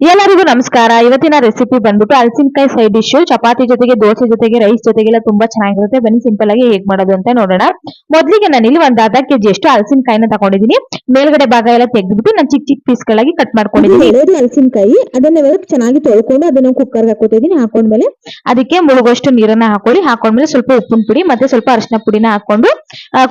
ಎಲ್ಲರಿಗೂ ನಮಸ್ಕಾರ. ಇವತ್ತಿನ ರೆಸಿಪಿ ಬಂದ್ಬಿಟ್ಟು ಹಲಸಿನಕಾಯಿ ಸೈಡ್ ಡಿಶ್ ಚಪಾತಿ ಜೊತೆಗೆ ದೋಸೆ ಜೊತೆಗೆ ರೈಸ್ ಜೊತೆಗೆಲ್ಲ ತುಂಬಾ ಚೆನ್ನಾಗಿರುತ್ತೆ. ಬನ್ನಿ ಸಿಂಪಲ್ ಆಗಿ ಹೇಗ್ ಮಾಡೋದು ಅಂತ ನೋಡೋಣ. ಮೊದ್ಲಿಗೆ ನಾನು ಇಲ್ಲಿ ಒಂದ್ ಅರ್ಧ ಕೆಜಿ ಅಷ್ಟು ಹಲಸಿನಕಾಯಿನ ತಗೊಂಡಿದ್ದೀನಿ ಮೇಲ್ಗಡೆ ಭಾಗ ಎಲ್ಲ ತೆಗೆದ್ಬಿಟ್ಟು ನಾನು ಚಿಕ್ಕ ಚಿಕ್ಕ ಪೀಸ್ ಗಳಾಗಿ ಕಟ್ ಮಾಡ್ಕೊಂಡಿದ್ದೀನಿ ಹಲಸಿನಕಾಯಿ ಅದನ್ನ ಚೆನ್ನಾಗಿ ತೊಳ್ಕೊಂಡು ಅದನ್ನ ಕುಕ್ಕರ್ ಹಾಕೋತಿದ್ದೀನಿ ಹಾಕೊಂಡ್ಮೇಲೆ ಅದಕ್ಕೆ ಮುಳುಗೋಷ್ಟು ನೀರನ್ನ ಹಾಕೊಳ್ಳಿ. ಹಾಕೊಂಡ್ಮೇಲೆ ಸ್ವಲ್ಪ ಉಪ್ಪಿನ ಪುಡಿ ಮತ್ತೆ ಸ್ವಲ್ಪ ಅರಿಶಿನ ಪುಡಿನ ಹಾಕೊಂಡು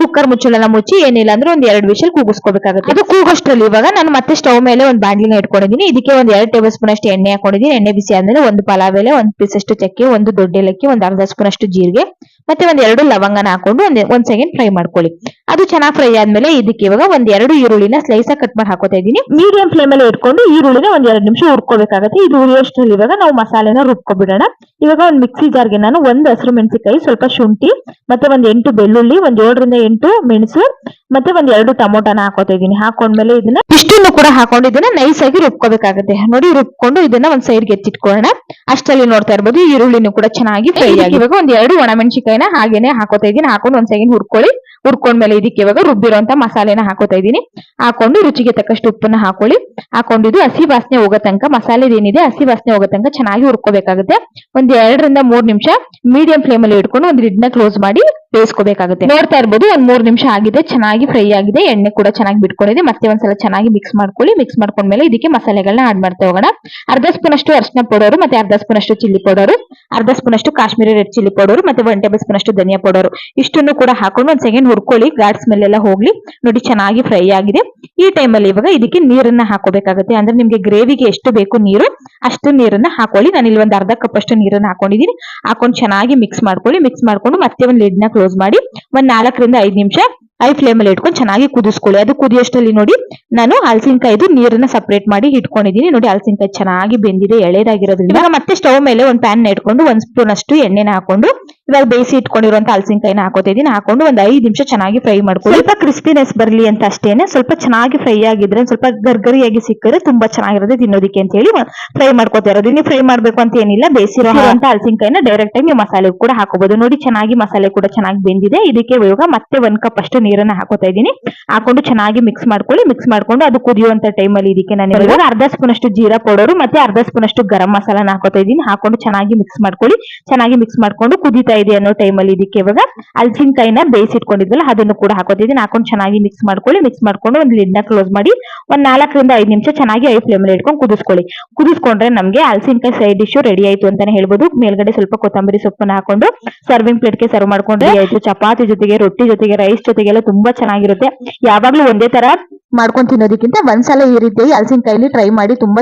ಕುಕ್ಕರ್ ಮುಚ್ಚಳನ್ನ ಮುಚ್ಚಿ ಏನಿಲ್ಲ ಅಂದ್ರೆ ಒಂದ್ ಎರಡು ವಿಷಲ್ ಕೂಗಿಸ್ಕೋಬೇಕಾಗುತ್ತೆ. ಅದು ಕೂಗೋಷ್ಟ್ರಲ್ಲಿ ಇವಾಗ ನಾನು ಮತ್ತೆ ಸ್ಟವ್ ಮೇಲೆ ಒಂದ್ ಬಾಂಡ್ಲಿನ ಇಟ್ಕೊಂಡಿದ್ದೀನಿ ಇದಕ್ಕೆ ಒಂದ್ ಎರಡು ಟೇಬಲ್ ಸ್ಪೂನ್ ಅಷ್ಟು ಎಣ್ಣೆ ಹಾಕೊಂಡಿದ್ದೀನಿ. ಎಣ್ಣೆ ಬಿಸಿ ಆದ್ಮೇಲೆ ಒಂದು ಪಲಾವ್ ಎಲೆ, ಒಂದ್ ಪೀಸ್ ಅಷ್ಟು ಚಕ್ಕೆ, ಒಂದು ದೊಡ್ಡ ಏಲಕ್ಕಿ, ಒಂದ್ ಅರ್ಧ ಸ್ಪೂನ್ ಅಷ್ಟು ಜೀರಿಗೆ. ಮತ್ತೆ ಒಂದ್ ಎರಡು ಲವಂಗನ ಹಾಕೊಂಡು ಒಂದ್ ಒಂದ್ ಸೆಕೆಂಡ್ ಫ್ರೈ ಮಾಡ್ಕೊಳ್ಳಿ. ಅದು ಚೆನ್ನಾಗಿ ಫ್ರೈ ಆದ್ಮೇಲೆ ಇದಕ್ಕೆ ಇವಾಗ ಒಂದ್ ಎರಡು ಈರುಳ್ಳಿನ ಸ್ಲೈಸ್ ಕಟ್ ಮಾಡಿ ಹಾಕೋತಾ ಇದೀನಿ ಮೀಡಿಯಂ ಫ್ಲೇಮ್ ಅಲ್ಲಿ ಇಟ್ಕೊಂಡು ಈರುಳ್ಳಿನ ಒಂದ್ ಎರಡು ನಿಮಿಷ ಹುರ್ಕೋಬೇಕಾಗುತ್ತೆ. ಇದು ಉರಿಯೋಷ್ಟ್ರಲ್ಲಿ ಇವಾಗ ನಾವು ಮಸಾಲೆನ ರುಬ್ಕೊಬಿಡೋಣ. ಇವಾಗ ಒಂದ್ ಮಿಕ್ಸಿ ಜಾರ್ಗೆ ನಾನು ಒಂದ್ ಹಸಿರು ಮೆಣಸಿನಕಾಯಿ ಸ್ವಲ್ಪ ಶುಂಠಿ ಮತ್ತೆ ಒಂದ್ ಎಂಟು ಬೆಳ್ಳುಳ್ಳಿ ಒಂದ್ ಏಳರಿಂದ ಎಂಟು ಮೆಣಸು ಮತ್ತೆ ಒಂದ್ ಎರಡು ಟೊಮೊಟೊನ ಹಾಕೋತಾ ಇದೀನಿ ಹಾಕೊಂಡ್ಮೇಲೆ ಇದನ್ನ ಇಷ್ಟನ್ನು ಕೂಡ ಹಾಕೊಂಡು ಇದನ್ನ ನೈಸ್ ಆಗಿ ರುಬ್ಕೋಬೇಕಾಗುತ್ತೆ. ನೋಡಿ ರುಬ್ಕೊಂಡು ಇದನ್ನ ಒಂದ್ ಸೈಡ್ ಎತ್ತಿಟ್ಕೊಳ್ಳೋಣ. ಅಷ್ಟರಲ್ಲಿ ನೋಡ್ತಾ ಇರ್ಬೋದು ಈರುಳ್ಳಿನೂ ಕೂಡ ಚೆನ್ನಾಗಿ ಫ್ರೈ ಆಗಿ ಇವಾಗ ಒಂದ್ ಎರಡು ಒಣಮೆಣಸಿಕಾಯಿನ ಹಾಗೇನೆ ಹಾಕೋತಾ ಇದೀನಿ ಹಾಕೊಂಡು ಒಂದ್ ಸೆಕೆಂಡ್ ಹುರ್ಕೊಳ್ಳಿ. ಹುರ್ಕೊಂಡ್ಮೇಲೆ ಇದಕ್ಕೆ ಇವಾಗ ರುಬ್ಬಿರೋಂತ ಮಸಾಲೆನ ಹಾಕೋತಾ ಇದೀನಿ ಹಾಕೊಂಡು ರುಚಿಗೆ ತಕ್ಕಷ್ಟು ಉಪ್ಪನ್ನ ಹಾಕೊಳ್ಳಿ. ಹಾಕೊಂಡಿದ್ದು ಹಸಿ ವಾಸನೆ ಹೋಗೋ ತನಕ ಮಸಾಲೆ ಏನಿದೆ ಹಸಿ ವಾಸನೆ ಹೋಗೋ ತನಕ ಚೆನ್ನಾಗಿ ಹುರ್ಕೋಬೇಕಾಗುತ್ತೆ. ಒಂದ್ ಎರಡರಿಂದ ಮೂರ್ ನಿಮಿಷ ಮೀಡಿಯಂ ಫ್ಲೇಮ್ ಅಲ್ಲಿ ಇಟ್ಕೊಂಡು ಒಂದ್ ಲಿಡ್ನ ಕ್ಲೋಸ್ ಮಾಡಿ ಬೇಯಿಸ್ಕೋಬೇಕಾಗುತ್ತೆ. ನೋಡ್ತಾ ಇರ್ಬೋದು ಒಂದ್ ಮೂರ್ ನಿಮಿಷ ಆಗಿದೆ, ಚೆನ್ನಾಗಿ ಫ್ರೈ ಆಗಿದೆ, ಎಣ್ಣೆ ಕೂಡ ಚೆನ್ನಾಗಿ ಬಿಟ್ಕೊಂಡಿದೆ. ಮತ್ತೆ ಒಂದ್ಸಲ ಚೆನ್ನಾಗಿ ಮಿಕ್ಸ್ ಮಾಡ್ಕೊಳ್ಳಿ. ಮಿಕ್ಸ್ ಮಾಡ್ಕೊಂಡ್ಮೇಲೆ ಇದಕ್ಕೆ ಮಸಾಲೆಗಳನ್ನ ಆಡ್ ಮಾಡ್ತಾ ಹೋಗೋಣ. ಅರ್ಧ ಸ್ಪೂನ್ ಅಷ್ಟು ಅರಿಶಿನ ಪೌಡರ್, ಮತ್ತೆ ಅರ್ಧ ಸ್ಪೂನ್ ಅಷ್ಟು ಚಿಲ್ಲಿ ಪೌಡರ್, ಅರ್ಧ ಸ್ಪೂನ್ ಅಷ್ಟು ಕಾಶ್ಮೀರಿ ರೆಡ್ ಚಿಲ್ಲಿ ಪೌಡರ್, ಮತ್ತೆ ಒನ್ ಟೇಬಲ್ ಸ್ಪೂನ್ ಅಷ್ಟು ಧನಿಯಾ ಪೌಡರ್ ಇಷ್ಟನ್ನು ಕೂಡ ಹಾಕೊಂಡು ಒಂದ್ ಸೆಕೆಂಡ್ ಹುರ್ಕೊಳ್ಳಿ. ಗಾಡ್ ಸ್ಮೆಲ್ ಎಲ್ಲ ಹೋಗ್ಲಿ. ನೋಡಿ ಚೆನ್ನಾಗಿ ಫ್ರೈ ಆಗಿದೆ. ಈ ಟೈಮಲ್ಲಿ ಇವಾಗ ಇದಕ್ಕೆ ನೀರನ್ನ ಹಾಕೋಬೇಕಾಗುತ್ತೆ. ಅಂದ್ರೆ ನಿಮ್ಗೆ ಗ್ರೇವಿಗೆ ಎಷ್ಟು ಬೇಕು ನೀರು, ಅಷ್ಟು ನೀರನ್ನ ಹಾಕೊಳ್ಳಿ. ನಾನು ಇಲ್ಲಿ ಒಂದ್ ಅರ್ಧ ಕಪ್ ಅಷ್ಟು ನೀರನ್ನ ಹಾಕೊಂಡಿದೀನಿ. ಹಾಕೊಂಡು ಚೆನ್ನಾಗಿ ಮಿಕ್ಸ್ ಮಾಡ್ಕೊಳ್ಳಿ. ಮಿಕ್ಸ್ ಮಾಡ್ಕೊಂಡು ಮತ್ತೆ ಒಂದ್ ಲಿಡ್ನ ಕ್ಲೋಸ್ ಮಾಡಿ ಒಂದ್ ನಾಲ್ಕರಿಂದ ಐದ್ ನಿಮಿಷ ಐ ಫ್ಲೇಮ್ ಅಲ್ಲಿ ಇಟ್ಕೊಂಡು ಚೆನ್ನಾಗಿ ಕುದಿಸ್ಕೊಳ್ಳಿ. ಅದು ಕುದಿಯೋಷ್ಟರಲ್ಲಿ ನೋಡಿ ನಾನು ಹಲಸಿನಕಾಯಿದು ನೀರನ್ನ ಸಪರೇಟ್ ಮಾಡಿ ಇಟ್ಕೊಂಡಿದೀನಿ. ನೋಡಿ ಹಲಸಿನಕಾಯಿ ಚೆನ್ನಾಗಿ ಬೆಂದಿದೆ, ಎಳೆದಾಗಿರೋದ್ರಿಂದ. ಮತ್ತೆ ಸ್ಟವ್ ಮೇಲೆ ಒಂದ್ ಪ್ಯಾನ್ ಇಟ್ಕೊಂಡು ಒಂದ್ ಸ್ಪೂನ್ ಅಷ್ಟು ಎಣ್ಣೆನ ಹಾಕೊಂಡು ಇವಾಗ ಬೇಯಿಸಿ ಇಟ್ಕೊಂಡಿರುವಂತ ಹಲಸಿನಕಾಯಿನ ಹಾಕೋತಾ ಇದೀನಿ. ಹಾಕೊಂಡು ಒಂದ್ ಐದ್ ನಿಮಿಷ ಚೆನ್ನಾಗಿ ಫ್ರೈ ಮಾಡ್ಕೊಳ್ಳಿ. ಸ್ವಲ್ಪ ಕ್ರಿಸ್ಪಿನೆಸ್ ಬರ್ಲಿ ಅಂತ ಅಷ್ಟೇನೆ. ಸ್ವಲ್ಪ ಚೆನ್ನಾಗಿ ಫ್ರೈ ಆಗಿದ್ರೆ ಸ್ವಲ್ಪ ಗರ್ಗರಿಯಾಗಿ ಸಿಕ್ಕಿದ್ರೆ ತುಂಬಾ ಚೆನ್ನಾಗಿರುತ್ತೆ ತಿನ್ನೋದಿಕ್ಕೆ ಅಂತ ಹೇಳಿ ಫ್ರೈ ಮಾಡ್ಕೋತಾ ಇರೋದು. ನೀವು ಫ್ರೈ ಮಾಡ್ಬೇಕು ಅಂತ ಏನಿಲ್ಲ. ಬೇಯಿಸಿರೋ ಅಂತ ಹಲಸಿನಕಾಯಿನ ಡೈರೆಕ್ಟ್ ಆಗಿ ನೀವು ಮಸಾಲೆ ಕೂಡ ಹಾಕೋಬಹುದು ನೋಡಿ ಚೆನ್ನಾಗಿ ಮಸಾಲೆ ಕೂಡ ಚೆನ್ನಾಗಿ ಬೆಂದಿದೆ. ಇದಕ್ಕೆ ಇವಾಗ ಮತ್ತೆ ಒಂದ್ ಕಪ್ ಅಷ್ಟು ನೀರನ್ನ ಹಾಕೋತಾ ಇದೀನಿ. ಹಾಕೊಂಡು ಚೆನ್ನಾಗಿ ಮಿಕ್ಸ್ ಮಾಡ್ಕೊಳ್ಳಿ. ಮಿಕ್ಸ್ ಮಾಡ್ಕೊಂಡು ಅದು ಕುದಿಯುವಂತ ಟೈಮಲ್ಲಿ ಇದಕ್ಕೆ ನಾನು ಇವಾಗ ಅರ್ಧ ಸ್ಪೂನ್ ಅಷ್ಟು ಜೀರಾ ಪೌಡರ್ ಮತ್ತೆ ಅರ್ಧ ಸ್ಪೂನ್ ಅಷ್ಟು ಗರಂ ಮಸಾಲಾನ ಹಾಕೋತಾ ಇದೀನಿ. ಹಾಕೊಂಡು ಚೆನ್ನಾಗಿ ಮಿಕ್ಸ್ ಮಾಡ್ಕೊಳ್ಳಿ. ಚೆನ್ನಾಗಿ ಮಿಕ್ಸ್ ಮಾಡ್ಕೊಂಡು ಕುದೀತಾ ಇದೆ ಅನ್ನೋ ಟೈಮಲ್ಲಿ ಇದಕ್ಕೆ ಇವಾಗ ಹಲಸಿನಕಾಯಿನ ಬೇಯಿಸಿಟ್ಕೊಂಡಿದ್ವಲ್ಲ, ಅದನ್ನು ಕೂಡ ಹಾಕೋತಿದ್ದೀನಿ. ಹಾಕೊಂಡು ಚೆನ್ನಾಗಿ ಮಿಕ್ಸ್ ಮಾಡ್ಕೊಳ್ಳಿ. ಮಿಕ್ಸ್ ಮಾಡ್ಕೊಂಡು ಒಂದು ಲಿಡ್ನ ಕ್ಲೋಸ್ ಮಾಡಿ ಒಂದ್ ನಾಲ್ಕರಿಂದ ಐದು ನಿಮಿಷ ಚೆನ್ನಾಗಿ ಐ ಫ್ಲೇಮ್ ಅಲ್ಲಿ ಇಟ್ಕೊಂಡು ಕುದಿಸ್ಕೊಳ್ಳಿ. ಕುದಿಸ್ಕೊಂಡ್ರೆ ನಮಗೆ ಅಲ್ಸಿನ್ಕಾಯಿ ಸೈಡ್ ಡಿಶ್ ರೆಡಿ ಆಯ್ತು ಅಂತಾನೆ ಹೇಳ್ಬೋದು. ಮೇಲ್ಗಡೆ ಸ್ವಲ್ಪ ಕೊತ್ತಂಬರಿ ಸೊಪ್ಪನ್ನ ಹಾಕೊಂಡು ಸರ್ವಿಂಗ್ ಪ್ಲೇಟ್ಗೆ ಸರ್ವ್ ಮಾಡ್ಕೊಂಡ್ರೆ ಆಯಿತು ಚಪಾತಿ ಜೊತೆಗೆ, ರೊಟ್ಟಿ ಜೊತೆಗೆ ರೈಸ್ ಜೊತೆಗೆಲ್ಲ ತುಂಬಾ ಚೆನ್ನಾಗಿರುತ್ತೆ. ಯಾವಾಗ್ಲೂ ಒಂದೇ ತರ ಮಾಡ್ಕೊಂಡು ತಿನ್ನೋದಕ್ಕಿಂತ ಒಂದ್ಸಲ ಈ ರೀತಿಯಾಗಿ ಹಲಸಿನಕಾಯಿಲಿ ಟ್ರೈ ಮಾಡಿ ತುಂಬಾ